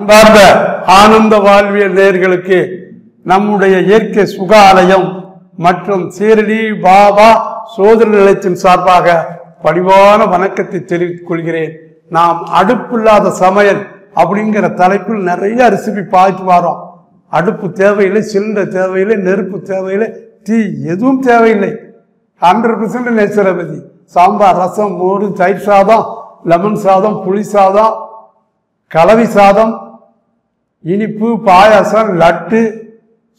அன்பார்ந்த ஆனந்த வாழ்வியல் நேயர்களுக்கு நம்முடைய இயற்கை சுகாலயம் மற்றும் சீரடி பாபா சோதனை நிலையத்தின் சார்பாக பணிவான வணக்கத்தை தெரிவித்துக் கொள்கிறேன். நாம் அடுப்பில்லாத சமையல் அப்படிங்கிற தலைப்பில் நிறைய ரெசிபி பார்த்து வரோம். அடுப்பு தேவையில்லை சிலிண்டர் தேவையில்லை நெருப்பு தேவையில்லை தீ எதுவும் தேவையில்லை. Hundred percent naturopathy. Sambar rasam மோர் தயிர் சாதம் லெமன் சாதம் புளி சாதம் கலவி சாதம் இனிப்பு பாயாசம் லட்டு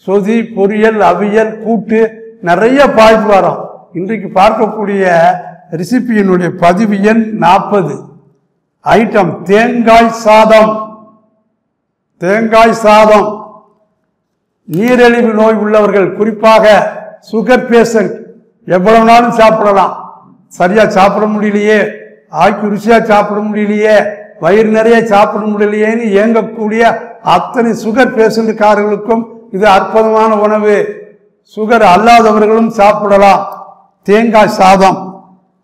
சொதி பொரியல் அவியல் கூட்டு நிறைய பாய்ப்பு வரும். இன்றைக்கு பார்க்கக்கூடிய ரெசிபியினுடைய பதிவு எண் நாற்பது. ஐட்டம் தேங்காய் சாதம். தேங்காய் சாதம். நீரிழிவு நோய் உள்ளவர்கள் குறிப்பாக சுகர் பேஷண்ட் எவ்வளவு நாளும் சாப்பிடலாம். சரியா சாப்பிட முடியலையே ஆய்க்கு ருசியா சாப்பிட முடியலையே வயிறு நிறைய சாப்பிட முடியலையேன்னு இயங்கக்கூடிய அத்தனை சுகர் பேஷண்ட்காரர்களுக்கும் இது அற்புதமான உணவு. சுகர் அல்லாதவர்களும் சாப்பிடலாம். தேங்காய் சாதம்.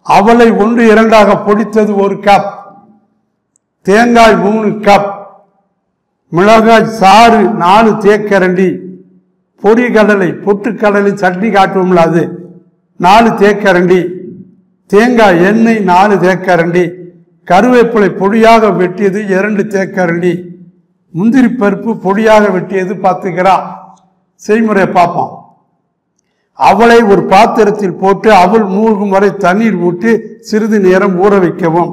அவளை ஒன்று இரண்டாக பொடித்தது ஒரு கப் தேங்காய் மூணு கப் மிளகாய் சாறு நாலு தேக்கரண்டி. பொடி கடலை பொட்டுக்கடலை சட்னி காட்டுவோம்ல அது. நாலு தேக்கரண்டி. தேங்காய் எண்ணெய் நாலு தேக்கரண்டி. கருவேப்பிலை பொடியாக வெட்டியது இரண்டு தேக்கரண்டி. முந்திரி பருப்பு பொடியாக வெட்டியது பத்து கிராம் செய்முறையை பார்ப்போம். அவளை ஒரு பாத்திரத்தில் போட்டு அவள் மூழ்கும் வரை தண்ணீர் ஊற்றி சிறிது நேரம் ஊற வைக்கவும்.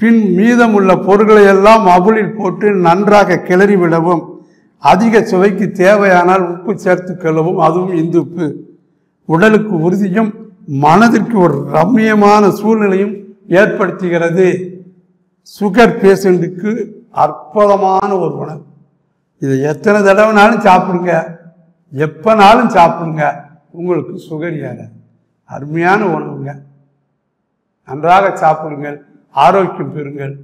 பின் மீதமுள்ள பொருட்களை எல்லாம் அவளில் போட்டு நன்றாக கிளறி விடவும். அதிக சுவைக்கு தேவையானால் உப்பு சேர்த்து கொள்ளவும் அதுவும் இந்துப்பு உடலுக்கு உறுதியும் மனதிற்கு ஒரு ரம்மியமான சூழ்நிலையும் ஏற்படுத்துகிறது. சுகர் பேஷண்ட்டுக்கு அற்புதமான ஒரு உணவு. இதை எத்தனை தடவைனாலும் சாப்பிடுங்க. எப்போனாலும் சாப்பிடுங்க. உங்களுக்கு சுகர் ஏறாது அருமையான உணவுங்க. நன்றாக சாப்பிடுங்கள். ஆரோக்கியம் பெறுங்கள்.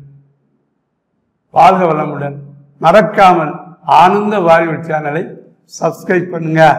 வாழ்க வளமுடன். மறக்காமல் ஆனந்த வாழ்வு சேனலை சப்ஸ்கிரைப் பண்ணுங்கள்